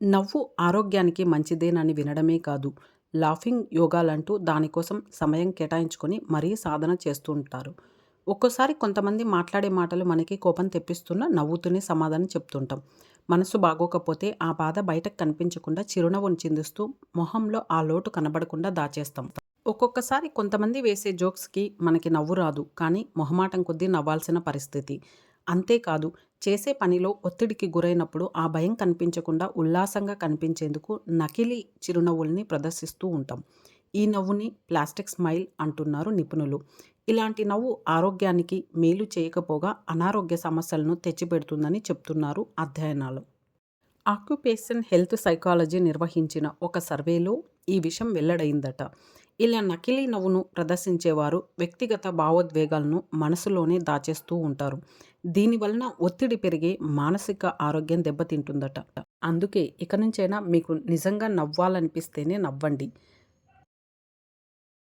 నవ్వు ఆరోగ్యానికి మంచిదేనని వినడమే కాదు, లాఫింగ్ యోగాలంటూ దానికోసం సమయం కేటాయించుకొని మరీ సాధన చేస్తూ ఉంటారు. ఒక్కోసారి కొంతమంది మాట్లాడే మాటలు మనకి కోపం తెప్పిస్తున్నా నవ్వుతూనే సమాధానం చెప్తుంటాం. మనసు బాగోకపోతే ఆ బాధ బయటకు కనిపించకుండా చిరునవ్వును చిందిస్తూ మొహంలో ఆ లోటు కనబడకుండా దాచేస్తాం. ఒక్కొక్కసారి కొంతమంది వేసే జోక్స్‌కి మనకి నవ్వు రాదు. కానీ మొహమాటం కొద్దీ నవ్వాల్సిన పరిస్థితి. అంతేకాదు చేసే పనిలో ఒత్తిడికి గురైనప్పుడు ఆ భయం కనిపించకుండా ఉల్లాసంగా కనిపించేందుకు నకిలీ చిరునవ్వుల్ని ప్రదర్శిస్తూ ఉంటాం. ఈ నవ్వుని ప్లాస్టిక్ స్మైల్ అంటున్నారు నిపుణులు. ఇలాంటి నవ్వు ఆరోగ్యానికి మేలు చేయకపోగా అనారోగ్య సమస్యలను తెచ్చిపెడుతుందని చెప్తున్నారు అధ్యయనాలు. ఆక్యుపేషన్ హెల్త్ సైకాలజీ నిర్వహించిన ఒక సర్వేలో ఈ విషయం వెల్లడైందట. ఇలా నకిలీ నవ్వును ప్రదర్శించేవారు వ్యక్తిగత భావోద్వేగాలను మనసులోనే దాచేస్తూ ఉంటారు. దీని వలన ఒత్తిడి పెరిగి మానసిక ఆరోగ్యం దెబ్బతింటుందట. అందుకే ఇక నుంచైనా మీకు నిజంగా నవ్వాలనిపిస్తేనే నవ్వండి.